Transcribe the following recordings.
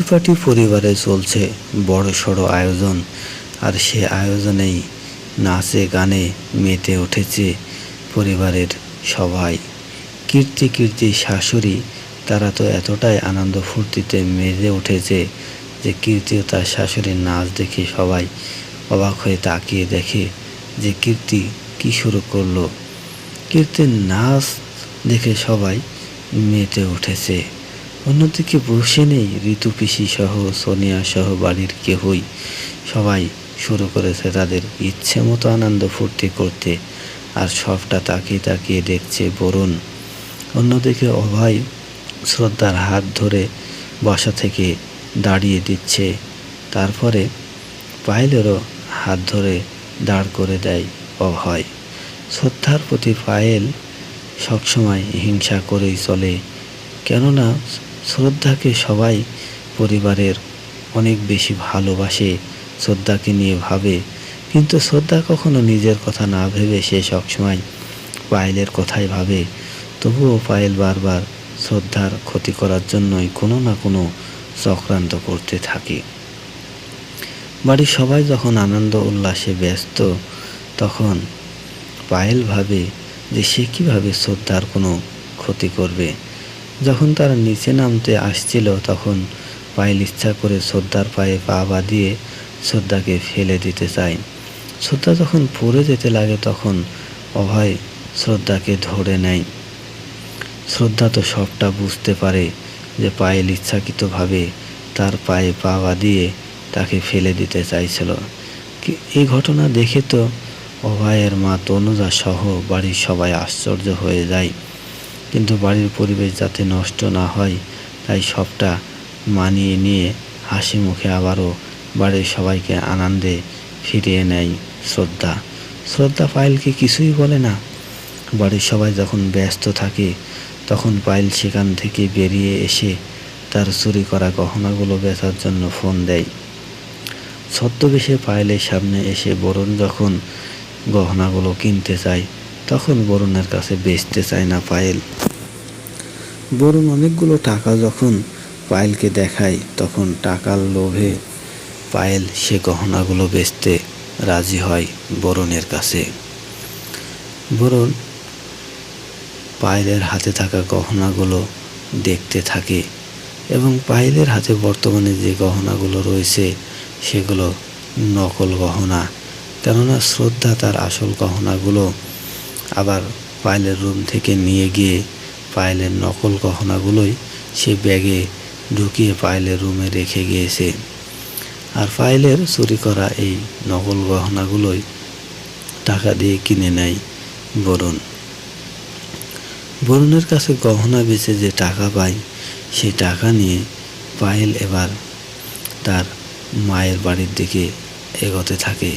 ত্রিপাঠী পরিবারে চলছে বড় সড়ো আয়োজন, আর সে আয়োজনেই নাচে, গানে মেতে উঠেছে পরিবারের সবাই। কীর্তি কীর্তি শাশুড়ি, তারা তো এতটাই আনন্দ ফুর্তিতে মেতে উঠেছে যে কীর্তি ও তার শাশুড়ির নাচ দেখে সবাই অবাক হয়ে তাকিয়ে দেখে যে কীর্তি কী শুরু করল। কীর্তির নাচ দেখে সবাই মেতে উঠেছে। অন্যদিকে বসে নেই ঋতু পিসি সহ, সোনিয়া সহ, বাড়ির কেহই। সবাই শুরু করেছে তাদের ইচ্ছে মতো আনন্দ ফুর্তি করতে, আর সবটা তাকিয়ে তাকিয়ে দেখছে বরুণ। অন্যদিকে অভয় শ্রদ্ধার হাত ধরে বসা থেকে দাঁড়িয়ে দিচ্ছে। তারপরে পায়েলেরও হাত ধরে দাঁড় করে দেয় অভয়। শ্রদ্ধার প্রতি পায়েল সবসময় হিংসা করেই চলে। কেননা শ্রদ্ধাকে সবাই পরিবারের অনেক বেশি ভালোবাসে, শ্রদ্ধাকে নিয়ে ভাবে। কিন্তু শ্রদ্ধা কখনো নিজের কথা না ভেবে সে সবসময় পায়েলের কথাই ভাবে। তবুও পায়েল বারবার শ্রদ্ধার ক্ষতি করার জন্যই কোনো না কোনো চক্রান্ত করতে থাকে। বাড়ির সবাই যখন আনন্দ উল্লাসে ব্যস্ত, তখন পায়েল ভাবে যে সে কীভাবে শ্রদ্ধার কোনো ক্ষতি করবে। যখন তারা নিচে নামতে আসছিল, তখন পায়েল ইচ্ছা করে শ্রদ্ধার পায়ে পা বাঁধিয়ে শ্রদ্ধাকে ফেলে দিতে চায়। শ্রদ্ধা যখন পড়ে যেতে লাগে, তখন অভয় শ্রদ্ধাকে ধরে নেয়। শ্রদ্ধা তো সবটা বুঝতে পারে যে পায়েল ইচ্ছাকৃতভাবে তার পায়ে পা বাঁধিয়ে তাকে ফেলে দিতে চাইছিল। এই ঘটনা দেখে তো অভয়ের মা তনুজা সহ বাড়ির সবাই আশ্চর্য হয়ে যায়। কিন্তু বাড়ির পরিবেশ যাতে নষ্ট না হয়, তাই সবটা মানিয়ে নিয়ে হাসি মুখে আবারও বাড়ির সবাইকে আনন্দে ফিরিয়ে নেয় শ্রদ্ধা। শ্রদ্ধা পায়েলকে কিছুই বলে না? বাড়ির সবাই যখন ব্যস্ত থাকে, তখন পায়েল সেখান থেকে বেরিয়ে এসে তার চুরি করা গহনাগুলো বেচার জন্য ফোন দেয়। ছদ্মবেশে পায়েলের সামনে এসে বরুণ যখন গহনাগুলো কিনতে চায়, তখন বরুণের কাছে বেচতে চায় না পায়েল। বরুণ অনেকগুলো টাকা যখন পায়েলকে দেখায় তখন টাকার লোভে পায়েল সে গহনাগুলো বেচতে রাজি হয় বরুণের কাছে। বরণ পায়েলের হাতে থাকা গহনাগুলো দেখতে থাকে এবং পায়েলের হাতে বর্তমানে যে গহনাগুলো রয়েছে, সেগুলো নকল গহনা। কেননা শ্রদ্ধা তার আসল গহনাগুলো আবার পায়েলের রুম থেকে নিয়ে গিয়ে পায়েলের নকল গহনাগুলোই সে ব্যাগে ঢুকিয়ে পায়েলের রুমে রেখে গিয়েছে। আর পায়েলের চুরি করা এই নকল গহনাগুলোই টাকা দিয়ে কিনে নেয় বরুণ। বরুণের কাছে গহনা বেচে যে টাকা পায় সেই টাকা নিয়ে পায়েল এবার তার মায়ের বাড়ির দিকে এগোতে থাকে।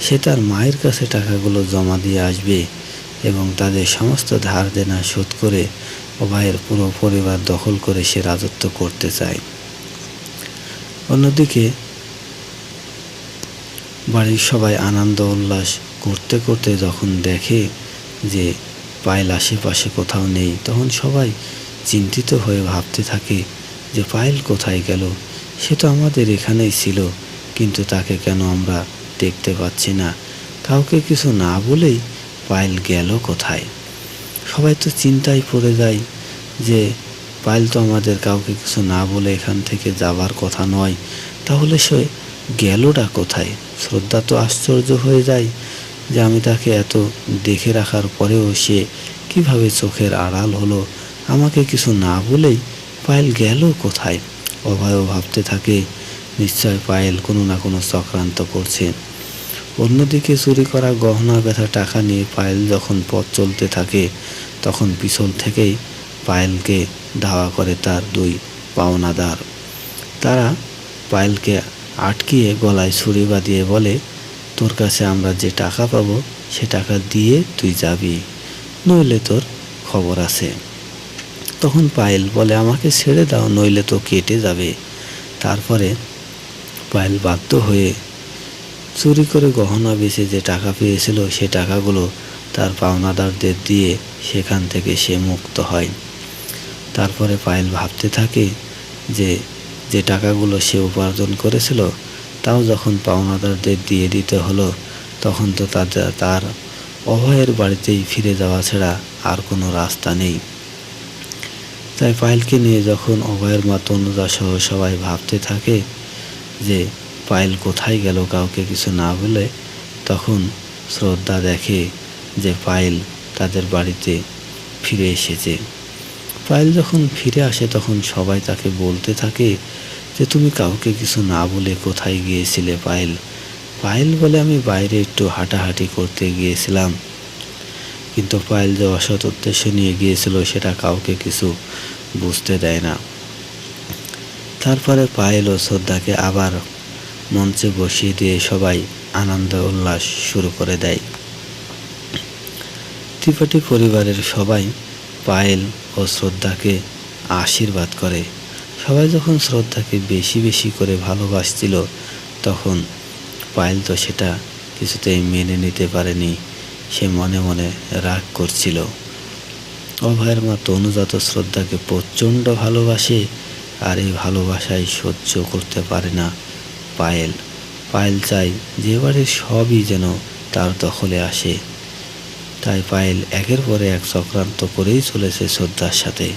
সে তার মায়ের কাছে টাকাগুলো জমা দিয়ে আসবে। এবং তাদের সমস্ত ধার দেনা শোধ করে অভয়ের পুরো পরিবার দখল করে সে রাজত্ব করতে চায়। অন্যদিকে বাড়ির সবাই আনন্দ উল্লাস করতে করতে যখন দেখে যে পায়েল আশেপাশে কোথাও নেই, তখন সবাই চিন্তিত হয়ে ভাবতে থাকে যে পায়েল কোথায় গেল? সে তো আমাদের এখানেই ছিল, কিন্তু তাকে কেন আমরা দেখতে পাচ্ছি না? কাউকে কিছু না বলেই পায়েল গেল কোথায়? সবাই তো চিন্তায় পড়ে যায় যে পায়েল তো আমাদের কাউকে কিছু না বলে এখান থেকে যাবার কথা নয়, তাহলে সে গেলটা কোথায়? শ্রদ্ধা তো আশ্চর্য হয়ে যায় যে আমি তাকে এত দেখে রাখার পরেও সে কীভাবে চোখের আড়াল হলো? আমাকে কিছু না বলেই পায়েল গেল কোথায়? অভয়ও ভাবতে থাকে, নিশ্চয় পায়েল কোনো না কোনো চক্রান্ত করছে। অন্যদিকে চুরি করা গহনা ব্যথা টাকা নিয়ে পায়েল যখন পথ চলতে থাকে, তখন পিছল থেকেই পায়েলকে ধাওয়া করে তার দুই পাওনাদার। তারা পায়েলকে আটকিয়ে গলায় ছুরি বাঁধিয়ে বলে, তোর কাছে আমরা যে টাকা পাবো, সে টাকা দিয়ে তুই যাবি, নইলে তোর খবর আছে। তখন পায়েল বলে, আমাকে ছেড়ে দাও, নইলে তো কেটে যাবে। তারপরে পায়েল বাধ্য হয়ে চুরি করে গহনা বেচে যে টাকা পেয়েছিল, সে টাকাগুলো তার পাওনাদারদের দিয়ে সেখান থেকে সে মুক্ত হয়। তারপরে পায়েল ভাবতে থাকে যে যে টাকাগুলো সে উপার্জন করেছিল, তাও যখন পাওনাদারদের দিয়ে দিতে হলো, তখন তো তাদের তার অভয়ের বাড়িতেই ফিরে যাওয়া ছাড়া আর কোনো রাস্তা নেই। তাই পায়েলকে নিয়ে যখন অভয়ের মা তনুজা সহ সবাই ভাবতে থাকে যে পায়েল কোথায় গেল কাউকে কিছু না বলে তখন শ্রদ্ধা দেখে যে পায়েল তাদের বাড়িতে ফিরে এসেছে। পায়েল যখন ফিরে আসে তখন সবাই তাকে বলতে থাকে যে, তুমি কাউকে কিছু না বলে কোথায় গিয়েছিলে পায়েল পায়েল বলে, আমি বাইরে একটু হাঁটাহাঁটি করতে গিয়েছিলাম। কিন্তু পায়েল যে অসৎ উদ্দেশ্য নিয়ে গিয়েছিল সেটা কাউকে কিছু বুঝতে দেয় না। তারপরে পায়েল ও শ্রদ্ধাকে আবার মঞ্চে বসিয়ে দিয়ে সবাই আনন্দ উল্লাস শুরু করে দেয়। ত্রিপাঠী পরিবারের সবাই পায়েল ও শ্রদ্ধাকে আশীর্বাদ করে। সবাই যখন শ্রদ্ধাকে বেশি বেশি করে ভালোবাসছিল, তখন পায়েল তো সেটা কিছুতেই মেনে নিতে পারেনি। সে মনে মনে রাগ করছিল। অভয়ের মা তনুজাত শ্রদ্ধাকে প্রচণ্ড ভালোবাসে, আর এই ভালোবাসাই সহ্য করতে পারে না। পায়েল পায়েল চাই যে এবারে সবই যেন তার দখলে আসে। তাই পায়েল একের পরে এক চক্রান্ত করেই চলেছে শ্রদ্ধার সাথে।